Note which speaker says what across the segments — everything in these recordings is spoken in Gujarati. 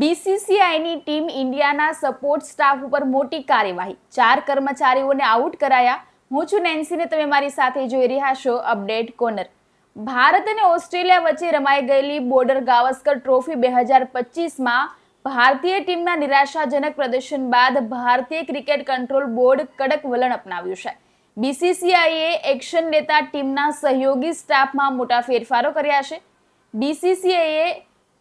Speaker 1: બીસીસીઆઈની ટીમ ઇન્ડિયાના સપોર્ટ સ્ટાફ ઉપર મોટી કાર્યવાહી. ચાર કર્મચારીઓને આઉટ કરાયા. હું છું નેન્સીને, તમે મારી સાથે જોઈ રહ્યા છો અપડેટ કોર્નર. ભારત અને ઓસ્ટ્રેલિયા વચ્ચે રમાઈ ગયેલી બોર્ડર ગાવસ્કર ટ્રોફી બે હજાર પચીસમાં ભારતીય ટીમના નિરાશાજનક પ્રદર્શન બાદ ભારતીય ક્રિકેટ કંટ્રોલ બોર્ડ કડક વલણ અપનાવ્યું છે. બીસીસીઆઈએ એક્શન લેતા ટીમના સહયોગી સ્ટાફમાં મોટા ફેરફારો કર્યા છે. બીસીસીઆઈએ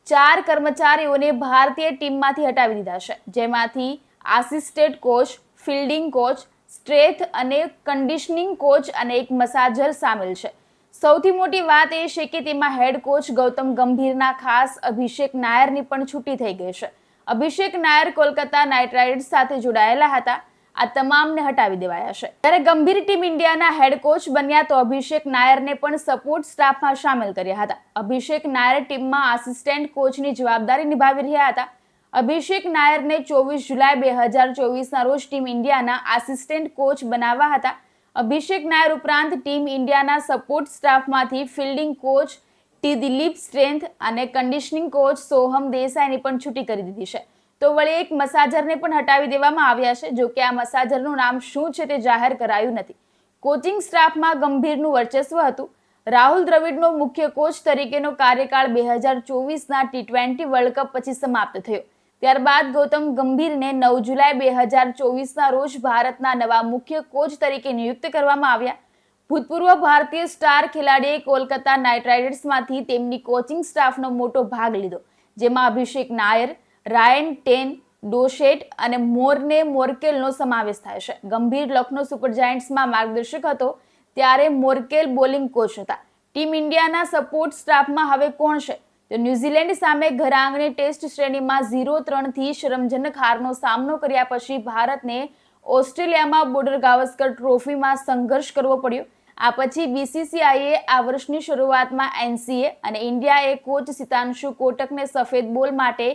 Speaker 1: ચાર કર્મચારીઓને ભારતીય ટીમમાંથી હટાવી દીધા છે, જેમાંથી assisted coach fielding coach strength અને કન્ડિશનિંગ કોચ અને એક મસાજર સામેલ છે. સૌથી મોટી વાત એ છે કે તેમાં હેડ કોચ ગૌતમ ગંભીરના ખાસ અભિષેક નાયરની પણ છૂટી થઈ ગઈ છે. અભિષેક નાયર કોલકાતા નાઇટ રાઇડર્સ સાથે જોડાયેલા હતા. આ તમામને હટાવી દેવાયા છે. ત્યારે ગંભીર ટીમ ઇન્ડિયાના હેડ કોચ બન્યા તો અભિષેક નાયરને પણ સપોર્ટ સ્ટાફમાં સામેલ કર્યા હતા. અભિષેક નાયર ટીમમાં આસિસ્ટન્ટ કોચની જવાબદારી નિભાવી રહ્યા હતા. અભિષેક નાયરને ચોવીસ જુલાઈ બે હજાર ચોવીસના રોજ ટીમ ઇન્ડિયાના આસિસ્ટન્ટ કોચ બનાવવા હતા. અભિષેક નાયર ઉપરાંત ટીમ ઇન્ડિયાના support સ્ટાફમાંથી fielding coach T Dilip strength અને કન્ડિશનિંગ કોચ સોહમ દેસાઈની પણ છૂટી કરી દીધી છે. તો વળી એક મસાજરને પણ હટાવી દેવામાં આવ્યા છે, જો કે આ મસાજરનું નામ શું છે તે જાહેર કરાયું નથી. કોચિંગ સ્ટાફમાં ગંભીરનું વર્ચસ્વ હતું. રાહુલ દ્રવિડનો મુખ્ય કોચ તરીકેનો કાર્યકાળ બે હજાર ચોવીસના ટી ટ્વેન્ટી વર્લ્ડ કપ પછી સમાપ્ત થયો. ત્યારબાદ ગૌતમ ગંભીરને નવ જુલાઈ બે હજાર ચોવીસના રોજ ભારતના નવા મુખ્ય કોચ તરીકે નિયુક્ત કરવામાં આવ્યા. ભૂતપૂર્વ ભારતીય સ્ટાર ખેલાડીએ કોલકાતા નાઇટ રાઇડર્સમાંથી તેમની કોચિંગ સ્ટાફનો મોટો ભાગ લીધો, જેમાં Abhishek Nair Ryan, ten, Doeschate અને મોરને મોર્કેલનો સમાવેશ થાય છે. ગંભીર લખનૌ સુપર જાયન્ટ્સમાં માર્ગદર્શક હતો ત્યારે મોર્કેલ બોલિંગ કોચ હતા. ટીમ ઇન્ડિયાના સપોર્ટ સ્ટાફમાં હવે કોણ છે? તો ન્યૂઝીલેન્ડ સામે ઘરાંગણે ટેસ્ટ શ્રેણીમાં ઝીરો ત્રણથી શરમજનક હારનો સામનો કર્યા પછી ભારતને ઓસ્ટ્રેલિયામાં બોર્ડર ગાવસ્કર ટ્રોફીમાં સંઘર્ષ કરવો પડ્યો. આ પછી બીસીસીઆઈએ આ વર્ષની શરૂઆતમાં એનસીએ અને ઇન્ડિયાએ કોચ સિતાંશુ કોટકને સફેદ બોલ માટે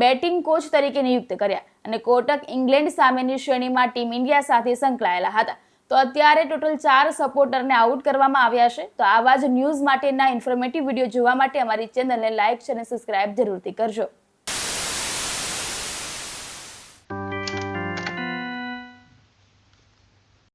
Speaker 1: બેટિંગ કોચ તરીકે નિયુક્ત કર્યા અને કોટક ઇંગ્લેન્ડ સામેની શ્રેણીમાં ટીમ ઇન્ડિયા સાથે સંકળાયેલા હતા. તો અત્યારે ટોટલ ચાર સપોર્ટરને આઉટ કરવામાં આવ્યા છે. તો આવા જ ન્યૂઝ માટેના ઇન્ફોર્મેટિવ વીડિયો જોવા માટે અમારી ચેનલને લાઇક અને સબસ્ક્રાઇબ જરૂરથી કરજો.